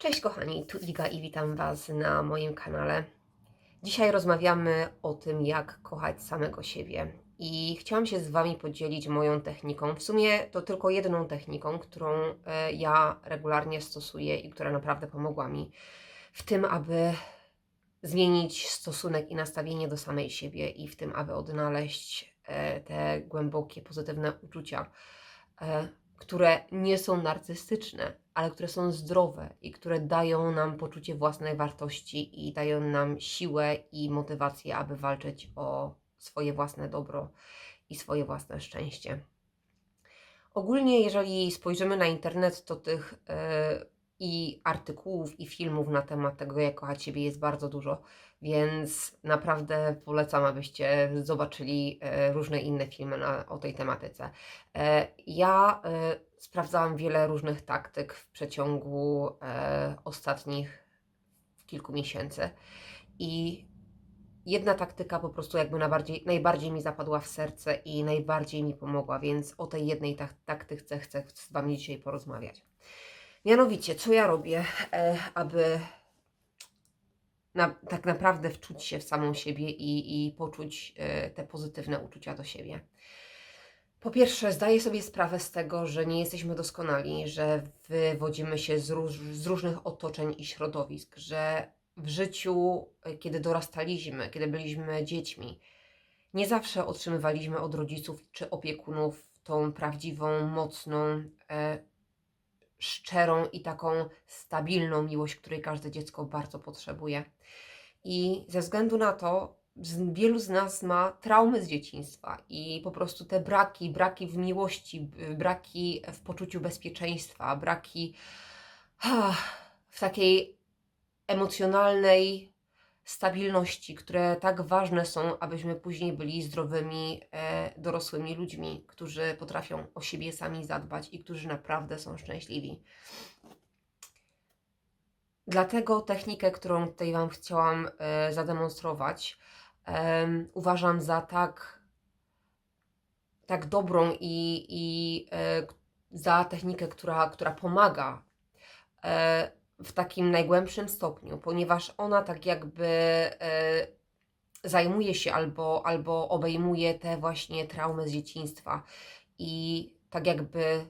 Cześć kochani, tu Iga i witam Was na moim kanale. Dzisiaj rozmawiamy o tym, jak kochać samego siebie. I chciałam się z Wami podzielić moją techniką. W sumie to tylko jedną techniką, którą e, ja regularnie stosuję i która naprawdę pomogła mi w tym, aby zmienić stosunek i nastawienie do samej siebie i w tym, aby odnaleźć e, te głębokie, pozytywne uczucia, e, które nie są narcystyczne, ale które są zdrowe i które dają nam poczucie własnej wartości i dają nam siłę i motywację, aby walczyć o swoje własne dobro i swoje własne szczęście. Ogólnie, jeżeli spojrzymy na internet, to tych e, i artykułów, i filmów na temat tego, jak kochać siebie, jest bardzo dużo, więc naprawdę polecam, abyście zobaczyli e, różne inne filmy na, o tej tematyce. E, ja e, sprawdzałam wiele różnych taktyk w przeciągu ostatnich kilku miesięcy i jedna taktyka po prostu jakby najbardziej, najbardziej mi zapadła w serce i najbardziej mi pomogła, więc o tej jednej tak, taktyce chcę z Wami dzisiaj porozmawiać. Mianowicie, co ja robię, e, aby na, tak naprawdę wczuć się w samą siebie i, i poczuć e, te pozytywne uczucia do siebie. Po pierwsze, zdaję sobie sprawę z tego, że nie jesteśmy doskonali, że wywodzimy się z, róż, z różnych otoczeń i środowisk, że w życiu, e, kiedy dorastaliśmy, kiedy byliśmy dziećmi, nie zawsze otrzymywaliśmy od rodziców czy opiekunów tą prawdziwą, mocną, e, szczerą i taką stabilną miłość, której każde dziecko bardzo potrzebuje. I ze względu na to, wielu z nas ma traumy z dzieciństwa i po prostu te braki, braki w miłości, braki w poczuciu bezpieczeństwa, braki ah, w takiej emocjonalnej stabilności, które tak ważne są, abyśmy później byli zdrowymi, e, dorosłymi ludźmi, którzy potrafią o siebie sami zadbać i którzy naprawdę są szczęśliwi. Dlatego technikę, którą tutaj Wam chciałam e, zademonstrować, em, uważam za tak, tak dobrą i, i e, za technikę, która, która pomaga e, w takim najgłębszym stopniu, ponieważ ona tak jakby e, zajmuje się albo, albo obejmuje te właśnie traumy z dzieciństwa i tak jakby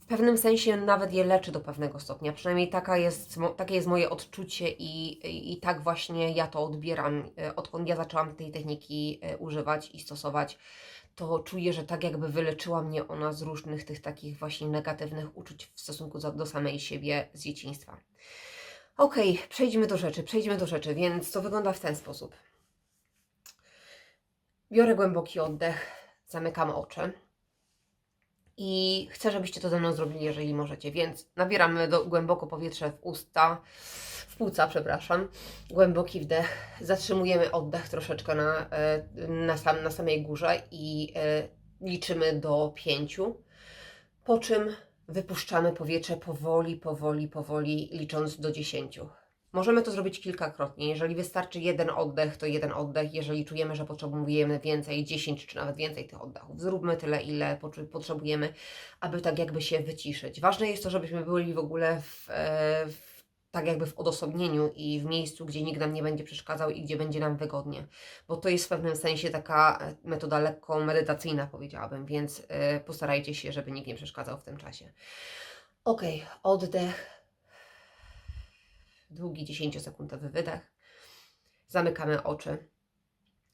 w pewnym sensie nawet je leczy do pewnego stopnia. Przynajmniej taka jest, takie jest moje odczucie i, i, i tak właśnie ja to odbieram. E, Odkąd ja zaczęłam tej techniki e, używać i stosować, to czuję, że tak jakby wyleczyła mnie ona z różnych tych takich właśnie negatywnych uczuć w stosunku do samej siebie z dzieciństwa. Okej, przejdźmy do rzeczy, przejdźmy do rzeczy, więc to wygląda w ten sposób. Biorę głęboki oddech, zamykam oczy i chcę, żebyście to ze mną zrobili, jeżeli możecie, więc nabieramy do, głęboko powietrze w usta, w płuca, przepraszam, głęboki wdech, zatrzymujemy oddech troszeczkę na, e, na, sam, na samej górze i e, liczymy do pięciu, po czym wypuszczamy powietrze powoli, powoli, powoli, licząc do dziesięciu. Możemy to zrobić kilkakrotnie. Jeżeli wystarczy jeden oddech, to jeden oddech. Jeżeli czujemy, że potrzebujemy więcej, 10 czy nawet więcej tych oddechów, zróbmy tyle, ile potrzebujemy, aby tak jakby się wyciszyć. Ważne jest to, żebyśmy byli w ogóle w, e, w, tak jakby w odosobnieniu i w miejscu, gdzie nikt nam nie będzie przeszkadzał i gdzie będzie nam wygodnie. Bo to jest w pewnym sensie taka e, metoda lekko medytacyjna, powiedziałabym, więc e, postarajcie się, żeby nikt nie przeszkadzał w tym czasie. Ok, oddech. Długi 10-sekundowy wydech. Zamykamy oczy.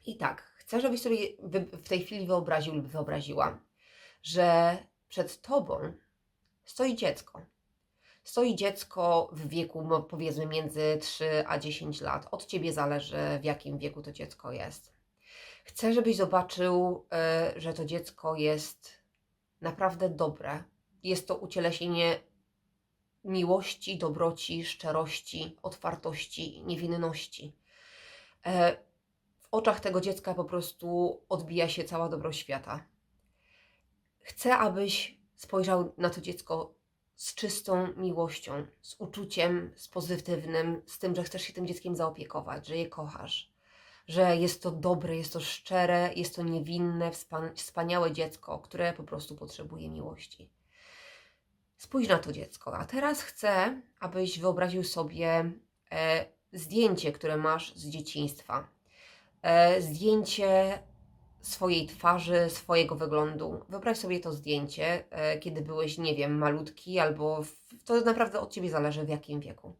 I tak, chcę, żebyś sobie w tej chwili wyobraził lub wyobraziła, że przed tobą stoi dziecko. Stoi dziecko w wieku, no, powiedzmy, między 3 a 10 lat. Od ciebie zależy, w jakim wieku to dziecko jest. Chcę, żebyś zobaczył, e, że to dziecko jest naprawdę dobre. Jest to ucieleśnienie miłości, dobroci, szczerości, otwartości, niewinności. E, W oczach tego dziecka po prostu odbija się cała dobro świata. Chcę, abyś spojrzał na to dziecko z czystą miłością, z uczuciem, z pozytywnym, z tym, że chcesz się tym dzieckiem zaopiekować, że je kochasz, że jest to dobre, jest to szczere, jest to niewinne, wspan- wspaniałe dziecko, które po prostu potrzebuje miłości. Spójrz na to dziecko. A teraz chcę, abyś wyobraził sobie e, zdjęcie, które masz z dzieciństwa. E, zdjęcie swojej twarzy, swojego wyglądu. Wyobraź sobie to zdjęcie, e, kiedy byłeś, nie wiem, malutki, albo w, to naprawdę od ciebie zależy w jakim wieku.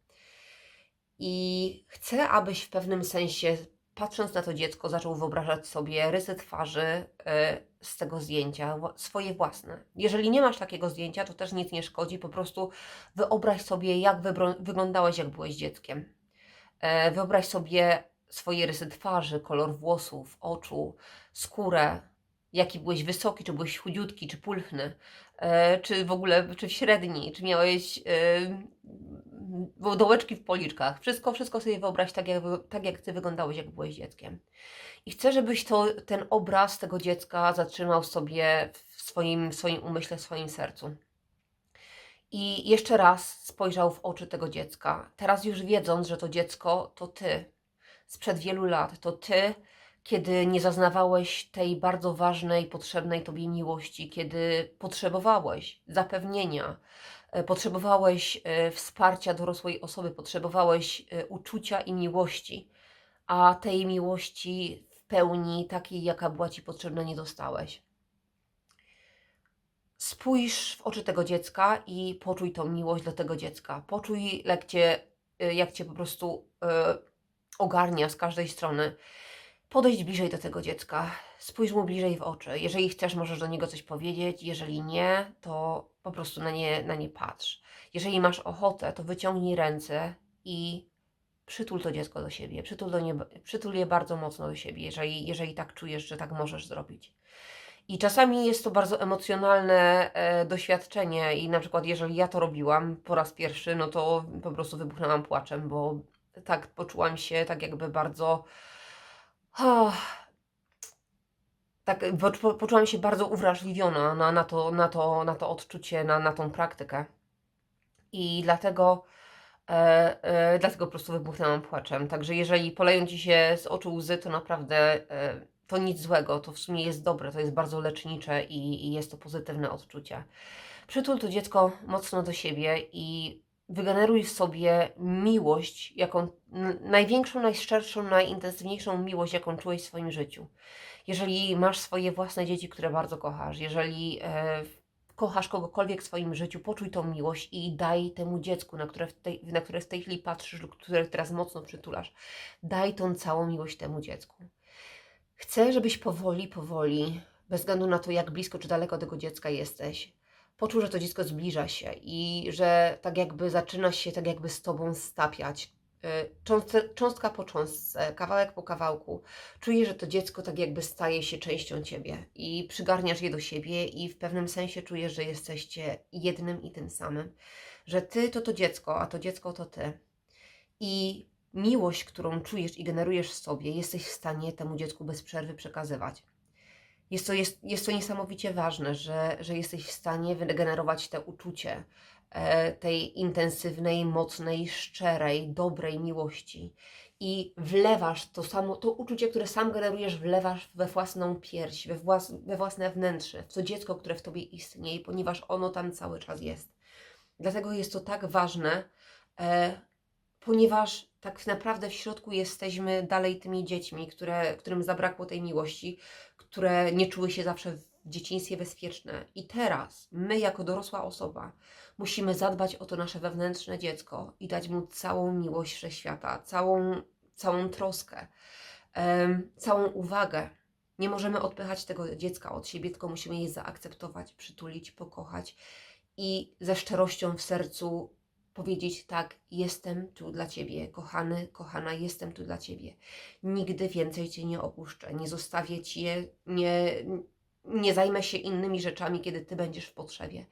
I chcę, abyś w pewnym sensie, patrząc na to dziecko, zaczął wyobrażać sobie rysy twarzy e, z tego zdjęcia, swoje własne. Jeżeli nie masz takiego zdjęcia, to też nic nie szkodzi, po prostu wyobraź sobie, jak wyglądałeś, jak byłeś dzieckiem. E, Wyobraź sobie swoje rysy twarzy, kolor włosów, oczu, skórę, jaki byłeś wysoki, czy byłeś chudziutki, czy pulchny, e, czy w ogóle, czy średni, czy miałeś e, dołeczki w policzkach. Wszystko, wszystko sobie wyobraź tak jak, tak, jak ty wyglądałeś, jak byłeś dzieckiem. I chcę, żebyś to, ten obraz tego dziecka zatrzymał sobie w swoim, w swoim umyśle, w swoim sercu. I jeszcze raz spojrzał w oczy tego dziecka. Teraz już wiedząc, że to dziecko to ty. Sprzed wielu lat to ty, kiedy nie zaznawałeś tej bardzo ważnej, potrzebnej tobie miłości, kiedy potrzebowałeś zapewnienia, e, potrzebowałeś e, wsparcia dorosłej osoby, potrzebowałeś e, uczucia i miłości, a tej miłości w pełni, takiej jaka była ci potrzebna, nie dostałeś. Spójrz w oczy tego dziecka i poczuj tą miłość do tego dziecka. Poczuj, jak cię, jak cię po prostu ogarnia z każdej strony. Podejdź bliżej do tego dziecka, spójrz mu bliżej w oczy. Jeżeli chcesz, możesz do niego coś powiedzieć, jeżeli nie, to po prostu na nie, na nie patrz. Jeżeli masz ochotę, to wyciągnij ręce i przytul to dziecko do siebie. Przytul, do nie, przytul je bardzo mocno do siebie, jeżeli, jeżeli tak czujesz, że tak możesz zrobić. I czasami jest to bardzo emocjonalne e, doświadczenie, i na przykład, jeżeli ja to robiłam po raz pierwszy, no to po prostu wybuchnęłam płaczem, bo tak poczułam się, tak jakby bardzo. Oh, tak, po, poczułam się bardzo uwrażliwiona na, na, to, na, to, na to odczucie, na, na tą praktykę. I dlatego, e, e, dlatego po prostu wybuchnęłam płaczem. Także jeżeli poleją ci się z oczu łzy, to naprawdę e, to nic złego, to w sumie jest dobre, to jest bardzo lecznicze i, i jest to pozytywne odczucie. Przytul to dziecko mocno do siebie i wygeneruj sobie miłość, jaką największą, najszczerszą, najintensywniejszą miłość, jaką czułeś w swoim życiu. Jeżeli masz swoje własne dzieci, które bardzo kochasz, jeżeli e, kochasz kogokolwiek w swoim życiu, poczuj tą miłość i daj temu dziecku, na które w tej, na które w tej chwili patrzysz lub które teraz mocno przytulasz, daj tą całą miłość temu dziecku. Chcę, żebyś powoli, powoli, bez względu na to, jak blisko czy daleko tego dziecka jesteś, poczuł, że to dziecko zbliża się i że tak jakby zaczyna się tak jakby z tobą stapiać. y, cząstce- Cząstka po cząstce, kawałek po kawałku. Czujesz, że to dziecko tak jakby staje się częścią ciebie i przygarniasz je do siebie i w pewnym sensie czujesz, że jesteście jednym i tym samym. Że ty to to dziecko, a to dziecko to ty. I miłość, którą czujesz i generujesz w sobie, jesteś w stanie temu dziecku bez przerwy przekazywać. Jest to, jest, jest to niesamowicie ważne, że, że jesteś w stanie wygenerować te uczucie e, tej intensywnej, mocnej, szczerej, dobrej miłości i wlewasz to samo, to uczucie, które sam generujesz, wlewasz we własną pierś, we, włas, we własne wnętrze, w to dziecko, które w tobie istnieje, ponieważ ono tam cały czas jest. Dlatego jest to tak ważne, e, ponieważ tak naprawdę w środku jesteśmy dalej tymi dziećmi, które, którym zabrakło tej miłości, które nie czuły się zawsze w dzieciństwie bezpieczne. I teraz my, jako dorosła osoba, musimy zadbać o to nasze wewnętrzne dziecko i dać mu całą miłość wszechświata, całą, całą troskę, em, całą uwagę. Nie możemy odpychać tego dziecka od siebie, tylko musimy je zaakceptować, przytulić, pokochać i ze szczerością w sercu powiedzieć tak, jestem tu dla Ciebie, kochany, kochana, jestem tu dla Ciebie. Nigdy więcej Cię nie opuszczę, nie zostawię Cię, nie, nie zajmę się innymi rzeczami, kiedy Ty będziesz w potrzebie.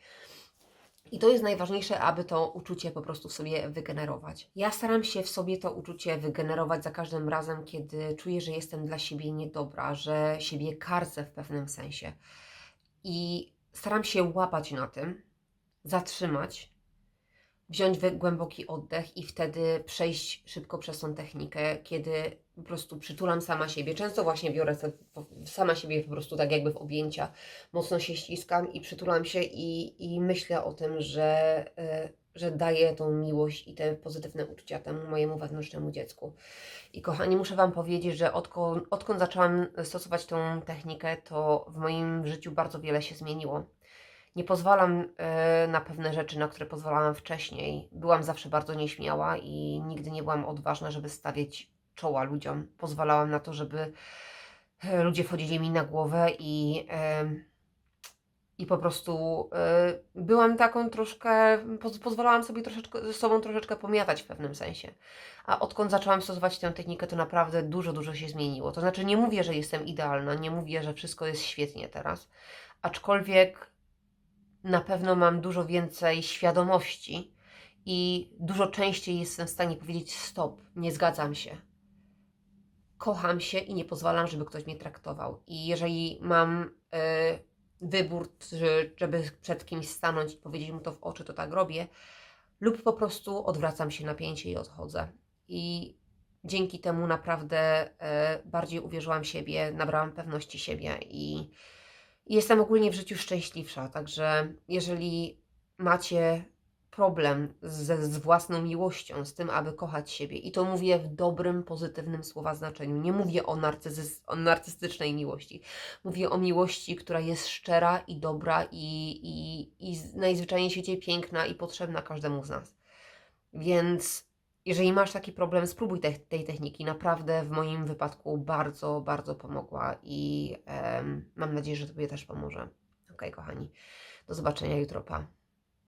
I to jest najważniejsze, aby to uczucie po prostu w sobie wygenerować. Ja staram się w sobie to uczucie wygenerować za każdym razem, kiedy czuję, że jestem dla siebie niedobra, że siebie karcę w pewnym sensie. I staram się łapać na tym, zatrzymać, wziąć głęboki oddech i wtedy przejść szybko przez tą technikę, kiedy po prostu przytulam sama siebie. Często właśnie biorę sama siebie po prostu tak jakby w objęcia, mocno się ściskam i przytulam się i, i myślę o tym, że, e, że daję tą miłość i te pozytywne uczucia temu mojemu wewnętrznemu dziecku. I kochani, muszę Wam powiedzieć, że odkąd, odkąd zaczęłam stosować tą technikę, to w moim życiu bardzo wiele się zmieniło. Nie pozwalam e, na pewne rzeczy, na które pozwalałam wcześniej. Byłam zawsze bardzo nieśmiała i nigdy nie byłam odważna, żeby stawiać czoła ludziom. Pozwalałam na to, żeby e, ludzie wchodzili mi na głowę i, em, i po prostu e, byłam taką troszkę, poz, pozwalałam sobie troszeczkę, ze sobą troszeczkę pomiatać w pewnym sensie. A odkąd zaczęłam stosować tę technikę, to naprawdę dużo, dużo się zmieniło. To znaczy, nie mówię, że jestem idealna, nie mówię, że wszystko jest świetnie teraz, aczkolwiek na pewno mam dużo więcej świadomości i dużo częściej jestem w stanie powiedzieć: Stop, nie zgadzam się. Kocham się i nie pozwalam, żeby ktoś mnie traktował. I jeżeli mam e, wybór, że- żeby przed kimś stanąć i powiedzieć mu to w oczy, to tak robię, lub po prostu odwracam się napięcie i odchodzę. I dzięki temu naprawdę e, bardziej uwierzyłam siebie, nabrałam pewności siebie i jestem ogólnie w życiu szczęśliwsza. Także jeżeli macie problem ze, z własną miłością, z tym, aby kochać siebie, i to mówię w dobrym, pozytywnym słowa znaczeniu, nie mówię o, o narcystycznej miłości, mówię o miłości, która jest szczera i dobra i, i, i z- najzwyczajniej w świecie piękna i potrzebna każdemu z nas. Więc jeżeli masz taki problem, spróbuj te, tej techniki. Naprawdę w moim wypadku bardzo, bardzo pomogła i em, mam nadzieję, że Tobie też pomoże. Ok, kochani. Do zobaczenia jutro. Pa.